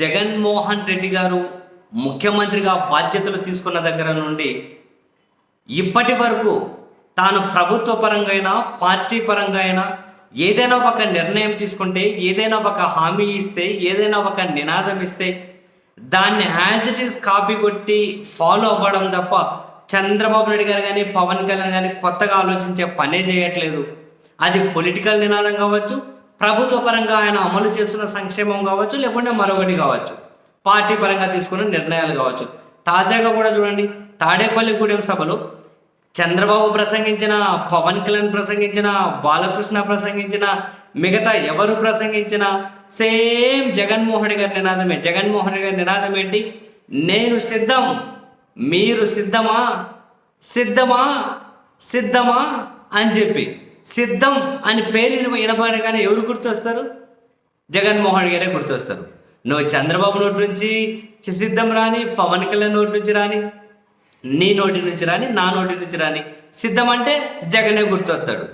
జగన్మోహన్ రెడ్డి గారు ముఖ్యమంత్రిగా బాధ్యతలు తీసుకున్న దగ్గర నుండి ఇప్పటి వరకు తాను ప్రభుత్వ పరంగా అయినా పార్టీ పరంగా అయినా ఏదైనా ఒక నిర్ణయం తీసుకుంటే ఏదైనా ఒక హామీ ఇస్తే ఏదైనా ఒక నినాదం ఇస్తే దాన్ని యాజ్ ఇట్ ఈస్ కాపీ కొట్టి ఫాలో అవ్వడం తప్ప చంద్రబాబు నాయుడు గారు కానీ పవన్ కళ్యాణ్ కానీ కొత్తగా ఆలోచించే పనే చేయట్లేదు. అది పొలిటికల్ నినాదం కావచ్చు ప్రభుత్వ పరంగా ఆయన అమలు చేస్తున్న సంక్షేమం కావచ్చు లేకుంటే మరొకటి కావచ్చు. పార్టీ పరంగా తీసుకున్న నిర్ణయాలు కావచ్చు. తాజాగా కూడా చూడండి తాడేపల్లిగూడెం సభలో చంద్రబాబు ప్రసంగించిన పవన్ కళ్యాణ్ ప్రసంగించిన బాలకృష్ణ ప్రసంగించిన మిగతా ఎవరు ప్రసంగించిన సేమ్ జగన్మోహన్ గారి నినాదమే. జగన్మోహన్ గారి నినాదం ఏంటి? నేను సిద్ధం మీరు సిద్ధమా? సిద్ధమా? సిద్ధమా? అని చెప్పి. సిద్ధం అని పేరు వినపడగానే ఎవరు గుర్తొస్తారు? జగన్మోహన్ గారే గుర్తొస్తారు. నువ్వు చంద్రబాబు నోటి నుంచి సిద్ధం రాని పవన్ కళ్యాణ్ నోటి నుంచి రాని నీ నోటి నుంచి రాని నా నోటి నుంచి రాని సిద్ధం అంటే జగనే గుర్తొస్తాడు.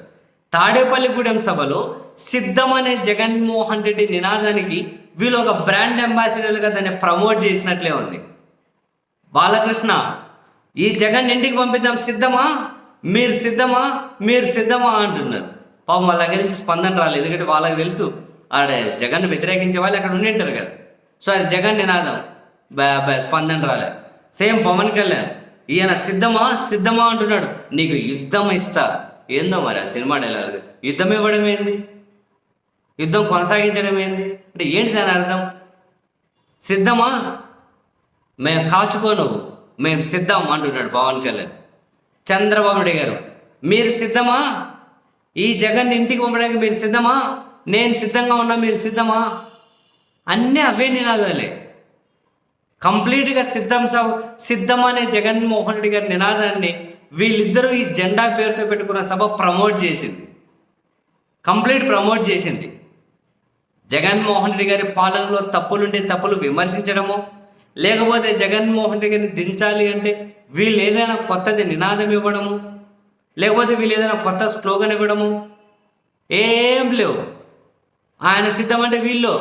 తాడేపల్లిగూడెం సభలో సిద్ధం అనే జగన్మోహన్ రెడ్డి నినాదానికి వీళ్ళు ఒక బ్రాండ్ అంబాసిడర్లుగా దాన్ని ప్రమోట్ చేసినట్లే ఉంది. బాలకృష్ణ ఈ జగన్ ఇంటికి పంపిద్దాం సిద్ధమా? మీరు సిద్ధమా? మీరు సిద్ధమా అంటున్నారు. పాపం వాళ్ళ దగ్గర నుంచి స్పందన రాలేదు. ఎందుకంటే వాళ్ళకి తెలుసు ఆడ జగన్ వ్యతిరేకించే వాళ్ళు అక్కడ ఉండి ఉంటారు కదా. సో అది జగన్ నినాదం. స్పందన రాలే. సేమ్ పవన్ కళ్యాణ్ ఈయన సిద్ధమా? సిద్ధమా అంటున్నాడు. నీకు యుద్ధం ఇస్తా. ఏందో మరి ఆ సినిమా డైలాగ్. యుద్ధం ఇవ్వడం ఏంది? యుద్ధం కొనసాగించడం ఏంది? అంటే ఏంటి దాని అర్థం? సిద్ధమా? మేము కాచుకోను మేము సిద్ధం అంటున్నాడు పవన్ కళ్యాణ్. చంద్రబాబు నాయుడు గారు. మీరు సిద్ధమా? ఈ జగన్ ఇంటికి పంపడానికి మీరు సిద్ధమా? నేను సిద్ధంగా ఉన్నా మీరు సిద్ధమా? అన్నీ అవే నినాదాలే. కంప్లీట్గా సిద్ధం సభ సిద్ధం అనే జగన్మోహన్ రెడ్డి గారి నినాదాన్ని వీళ్ళిద్దరూ ఈ జెండా పేరుతో పెట్టుకున్న సభ ప్రమోట్ చేసింది. కంప్లీట్ ప్రమోట్ చేసింది. జగన్మోహన్ రెడ్డి గారి పాలనలో తప్పులుంటే తప్పులు విమర్శించడము లేకపోతే జగన్మోహన్ రెడ్డి గారిని దించాలి అంటే వీళ్ళు ఏదైనా కొత్తది నినాదం ఇవ్వడము? లేకపోతే వీళ్ళు ఏదైనా కొత్త స్లోగన్ ఇవ్వడము? ఏం లేవు. ఆయన సిద్ధం అంటే వీళ్ళు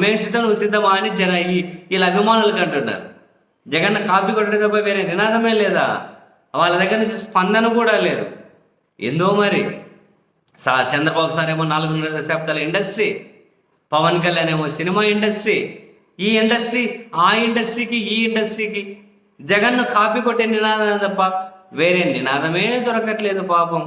మేము సిద్ధం నువ్వు సిద్ధమా అని జన ఈ వీళ్ళ అభిమానులకు అంటున్నారు జగన్ కాపీ కొట్టడం తప్ప వేరే నినాదమే లేదా? వాళ్ళ దగ్గర నుంచి స్పందన కూడా లేదు. ఏందో మరి? సా చంద్రబాబు సార్ ఏమో నాలుగున్నర దశాబ్దాల ఇండస్ట్రీ. పవన్ కళ్యాణ్ ఏమో సినిమా ఇండస్ట్రీ. ఈ ఇండస్ట్రీ ఆ ఇండస్ట్రీకి ఈ ఇండస్ట్రీకి. జగన్ను కాపీ కొట్టే నినాదం తప్ప వేరే నినాదమే దొరకట్లేదు పాపం.